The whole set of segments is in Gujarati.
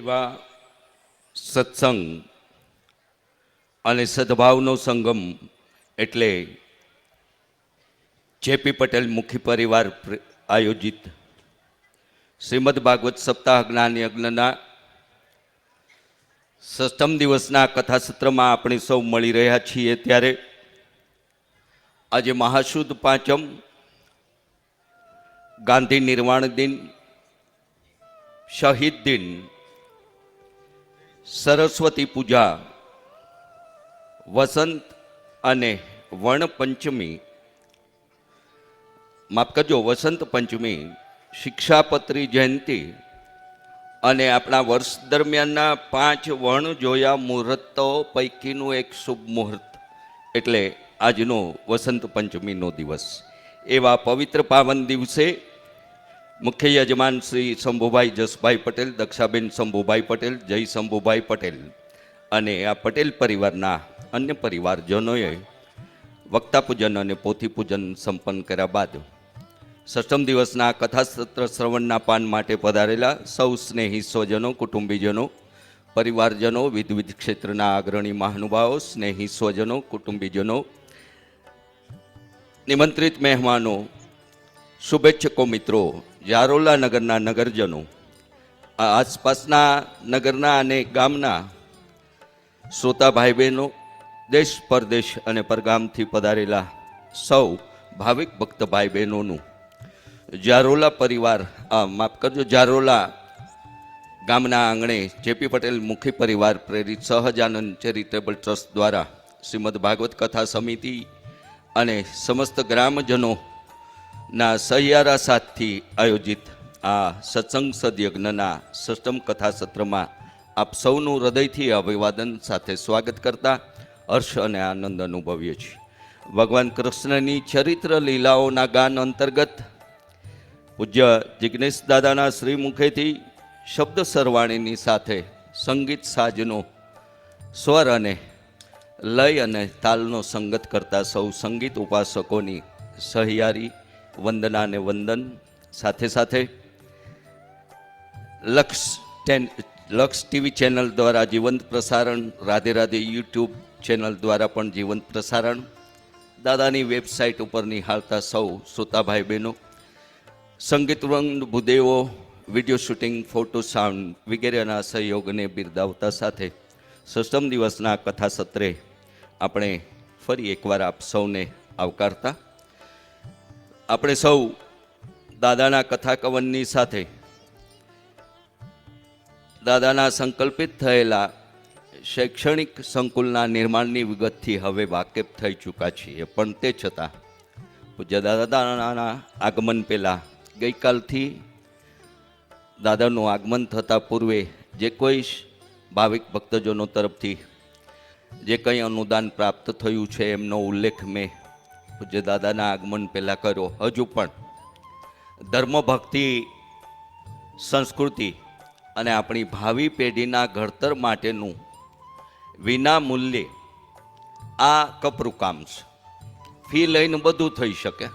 એવા સત્સંગ અને સદભાવનો સંગમ એટલે જેપી પટેલ મુખી પરિવાર આયોજિત. શ્રીમદ ભાગવત સપ્તાહ જ્ઞાન યજ્ઞના સષ્ટમ દિવસના કથાસત્રમાં આપણે સૌ મળી રહ્યા છીએ ત્યારે આજે મહાશુદ્ધ પાંચમ ગાંધી નિર્વાણ દિન, શહીદ દિન સરસ્વતી પૂજા, વસંત અને વણપંચમી. પંચમી માફ કરજો, વસંત પંચમી, શિક્ષાપત્રી જયંતિ અને આપણા વર્ષ દરમિયાનના પાંચ વણ જોયા મુહૂર્તો પૈકીનું એક શુભ મુહૂર્ત, એટલે આજનો વસંત પંચમીનો દિવસ. એવા પવિત્ર પાવન દિવસે મુખ્ય યજમાન શ્રી શંભુભાઈ જસભાઈ પટેલ, દક્ષાબેન શંભુભાઈ પટેલ, જય શંભુભાઈ પટેલ અને આ પટેલ પરિવારના અન્ય પરિવારજનોએ વક્તા પૂજન અને પોથી પૂજન સંપન્ન કર્યા બાદ સષ્ટમ દિવસના કથાસત્ર શ્રવણના પાન માટે પધારેલા સૌ સ્નેહી સ્વજનો, કુટુંબીજનો, પરિવારજનો વિધવિધ ક્ષેત્રના અગ્રણી મહાનુભાવો, સ્નેહી સ્વજનો, કુટુંબીજનો, નિમંત્રિત મહેમાનો, શુભેચ્છકો મિત્રો જારોલા નગરના નગરજનો આસપાસના નગરના અને ગામના શ્રોતા ભાઈ બહેનો દેશ પરદેશ અને પરગામથી પધારેલા સૌ ભાવિક ભક્ત ભાઈ બહેનોનું જારોલા પરિવાર માફ કરજો જારોલા ગામના આંગણે જેપી પટેલ મુખી પરિવાર પ્રેરિત સહજાનંદ ચેરિટેબલ ટ્રસ્ટ દ્વારા શ્રીમદ ભાગવત કથા સમિતિ અને સમસ્ત ગ્રામજનોના સહિયારા સાથથી આયોજિત આ સત્સંગ સદયજ્ઞના સષ્ટમ કથા સત્રમાં આપ સૌનું હૃદયથી અભિવાદન સાથે સ્વાગત કરતા હર્ષ અને આનંદ અનુભવીએ છીએ. ભગવાન કૃષ્ણની ચરિત્ર લીલાઓના ગાન અંતર્ગત પૂજ્ય જિજ્ઞેશ દાદાના શ્રી મુખેથી શબ્દ સરવાણીની સાથે સંગીત સાજનો સ્વર અને લય અને તાલનો સંગત કરતા સૌ સંગીત ઉપાસકોની સહિયારી વંદના અને વંદન. સાથે સાથે લક્ષ ટેન, લક્ષ ટીવી ચેનલ દ્વારા જીવંત પ્રસારણ, રાધે રાધે યુટ્યુબ ચેનલ દ્વારા પણ જીવંત પ્રસારણ. દાદાની વેબસાઇટ ઉપર નિહાળતા સૌ શ્રોતાભાઈ બહેનો. સંગીત રંગ ભૂદેવો, વીડિયો શૂટિંગ, ફોટો સાઉન્ડ વગેરેના સહયોગને બિરદાવતા સાથે સષ્ટમ દિવસના કથા સત્રે આપણે ફરી એકવાર આપ સૌને આવકારતા આપણે સૌ દાદાના કથા કવનની સાથે દાદાના સંકલ્પિત થયેલા શૈક્ષણિક સંકુલના નિર્માણની વિગતથી હવે વાકેફ થઈ ચૂક્યા છીએ. પણ તે છતાં, પૂજ્ય દાદાના આગમન પહેલાં ગઈકાલથી દાદાનું આગમન થતાં પૂર્વે જે કોઈ ભાવિક ભક્તજનો તરફથી જે કંઈ અનુદાન પ્રાપ્ત થયું છે, એમનો ઉલ્લેખ મેં પૂજ્ય દાદાના આગમન પહેલાં કર્યો. હજુ પણ ધર્મ, ભક્તિ, સંસ્કૃતિ અને આપણી ભાવિ પેઢીના ઘડતર માટેનું વિના મૂલ્યે આ કપરું કામ છે. ફી લઈને બધું થઈ શકે.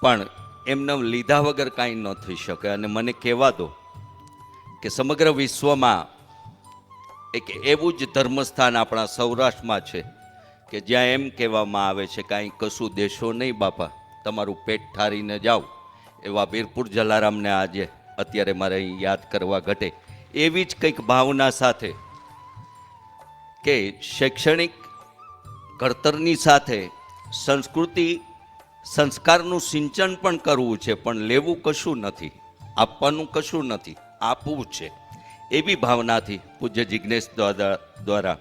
પણ એમને લીધા વગર કાંઈ ન થઈ શકે. અને મને કહેવા દો કે સમગ્ર વિશ્વમાં એક એવું જ ધર્મસ્થાન આપણા સૌરાષ્ટ્રમાં છે. કે જ્યાં એમ કહેવામાં આવે છે કાંઈ કશું દેશો નહીં બાપા, તમારું પેટ ઠારીને જાઓ. એવા વીરપુર જલારામને આજે અત્યારે મારે અહીં યાદ કરવા ઘટે. એવી જ કંઈક ભાવના સાથે કે શૈક્ષણિક ઘડતરની સાથે સંસ્કૃતિ, સંસ્કારનું સિંચન પણ કરવું છે, પણ લેવું કશું નથી, આપવાનું કશું નથી, આપવું છે. એવી ભાવનાથી પૂજ્ય જિજ્ઞેશ દ્વારા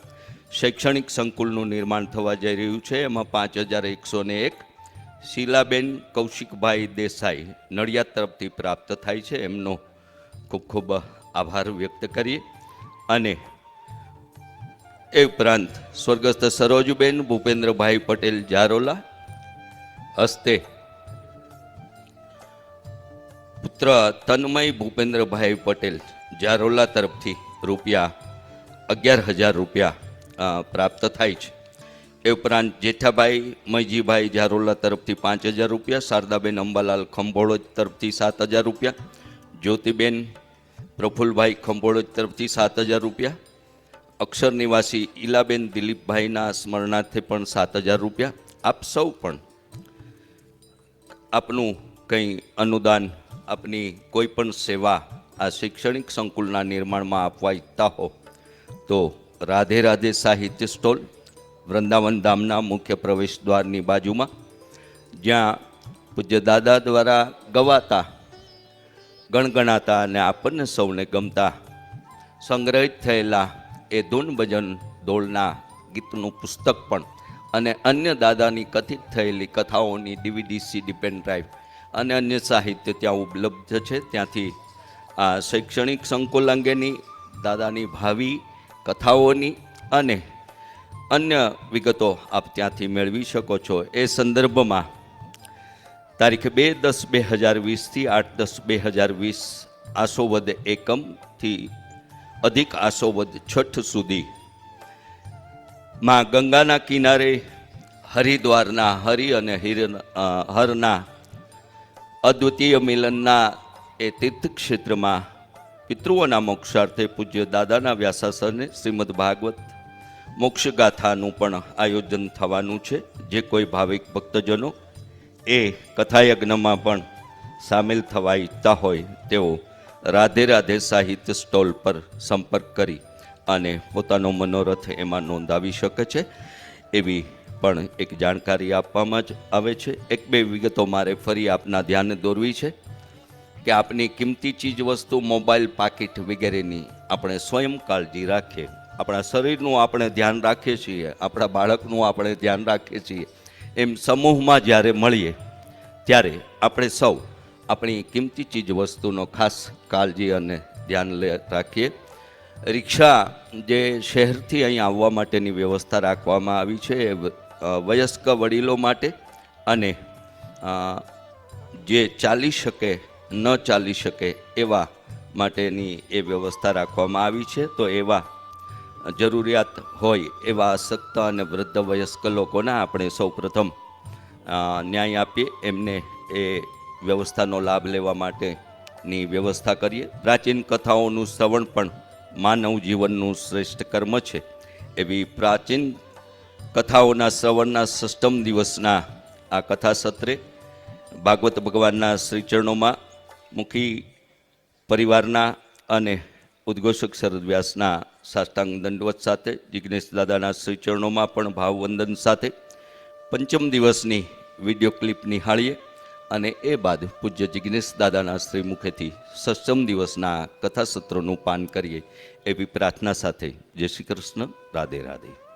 શૈક્ષણિક સંકુલનું નિર્માણ થવા જઈ રહ્યું છે. એમાં પાંચ હજાર એકસો ને એક શીલાબેન કૌશિકભાઈ દેસાઈ નડિયાદ તરફથી પ્રાપ્ત થાય છે. એમનો ખૂબ ખૂબ આભાર વ્યક્ત કરીએ. અને એ ઉપરાંત સ્વર્ગસ્થ સરોજબેન, ભૂપેન્દ્રભાઈ પટેલ જારોલા, હસ્તે પુત્ર તન્મય ભૂપેન્દ્રભાઈ પટેલ જારોલા તરફથી રૂપિયા અગિયાર હજાર રૂપિયા પ્રાપ્ત થાય છે. એ ઉપરાંત જેઠાભાઈ મૈજીભાઈ જારોલા તરફથી પાંચ હજાર રૂપિયા, શારદાબેન અંબાલાલ ખંભોળજ તરફથી સાત હજાર રૂપિયા, જ્યોતિબેન પ્રફુલભાઈ ખંભોળજ તરફથી સાત હજાર રૂપિયા, અક્ષર નિવાસી ઈલાબેન દિલીપભાઈના સ્મરણાર્થે પણ સાત હજાર રૂપિયા. આપ સૌ પણ આપનું કંઈ અનુદાન, આપની કોઈ પણ સેવા આ શૈક્ષણિક સંકુલના નિર્માણમાં આપવા ઈચ્છતા હો, તો રાધે રાધે સાહિત્ય સ્ટોલ, વૃંદાવન ધામના મુખ્ય પ્રવેશ દ્વારની બાજુમાં, જ્યાં પૂજ્ય દાદા દ્વારા ગવાતા, ગણગણાતા અને આપણને સૌને ગમતા સંગ્રહિત થયેલા એ ધૂન ભજન ધોળના ગીતનું પુસ્તક પણ અને અન્ય દાદાની કથિત થયેલી કથાઓની ડીવીડી, સીડી, પેન ડ્રાઈવ અને અન્ય સાહિત્ય ત્યાં ઉપલબ્ધ છે. ત્યાંથી આ શૈક્ષણિક સંકુલ અંગેની દાદાની ભાવિ કથાઓની અને અન્ય વિગતો આપ ત્યાંથી મેળવી શકો છો. એ સંદર્ભમાં તારીખ બે દસ બે હજાર વીસથી આઠ દસ બે હજાર વીસ આસોવદ એકમથી અધિક આસોવદ છઠ સુધી માં ગંગાના કિનારે, હરિદ્વારના હરિ અને હિર હરના અદ્વિતીય મિલનના એ તીર્થક્ષેત્રમાં પિતૃઓના મોક્ષાર્થે પૂજ્ય દાદાના વ્યાસાસને શ્રીમદ ભાગવત મોક્ષગાથાનું પણ આયોજન થવાનું છે. જે કોઈ ભાવિક ભક્તજનો એ કથાયજ્ઞમાં પણ સામેલ થવા ઈચ્છતા હોય, તેઓ રાધે રાધે સાહિત્ય સ્ટોલ પર સંપર્ક કરી અને પોતાનો મનોરથ એમાં નોંધાવી શકે છે. એવી પણ એક જાણકારી આપવામાં જ આવે છે. એક બે વિગતો મારે ફરી આપના ધ્યાને દોરવી છે. કે આપની કિંમતી ચીજ વસ્તુ મોબાઈલ પાકીટ વગેરેની આપણે સ્વયં કાળજી રાખીએ. આપણા શરીરનું આપણે ધ્યાન રાખીએ છીએ. આપણા બાળકનું આપણે ધ્યાન રાખીએ છીએ. એમ સમૂહમાં જ્યારે મળીએ, ત્યારે આપણે સૌ આપણી કિંમતી ચીજ વસ્તુનો ખાસ કાળજી અને ધ્યાન રાખીએ. રિક્ષા જે શહેરથી અહીં આવવા માટેની વ્યવસ્થા રાખવામાં આવી છે, એ વયસ્ક વડીલો માટે અને જે ચાલી શકે ન ચાલી શકે એવા માટેની એ વ્યવસ્થા રાખવામાં આવી છે. તો એવા જરૂરિયાત હોય એવા અશક્ત અને વૃદ્ધ વયસ્ક લોકોના આપણે સૌ પ્રથમ ન્યાય આપીએ. એમને એ વ્યવસ્થાનો લાભ લેવા માટેની વ્યવસ્થા કરીએ. પ્રાચીન કથાઓનું શ્રવણ પણ માનવ જીવનનું શ્રેષ્ઠ કર્મ છે. એવી પ્રાચીન કથાઓના શ્રવણના સષ્ટમ દિવસના આ કથા સત્રે ભાગવત ભગવાનના શ્રીચરણોમાં મુખી પરિવારના અને ઉદ્ઘોષક શરદ વ્યાસના સાષ્ટાંગ દંડવત સાથે, જિગ્નેશ દાદાના શ્રીચરણોમાં પણ ભાવવંદન સાથે પંચમ દિવસની વીડિયો ક્લિપ નિહાળીએ અને એ બાદ પૂજ્ય જિગ્નેશ દાદાના શ્રી મુખેથી સષ્ટમ દિવસના કથા સત્રોનું પાન કરીએ એવી પ્રાર્થના સાથે જય શ્રી કૃષ્ણ, રાધે રાધે.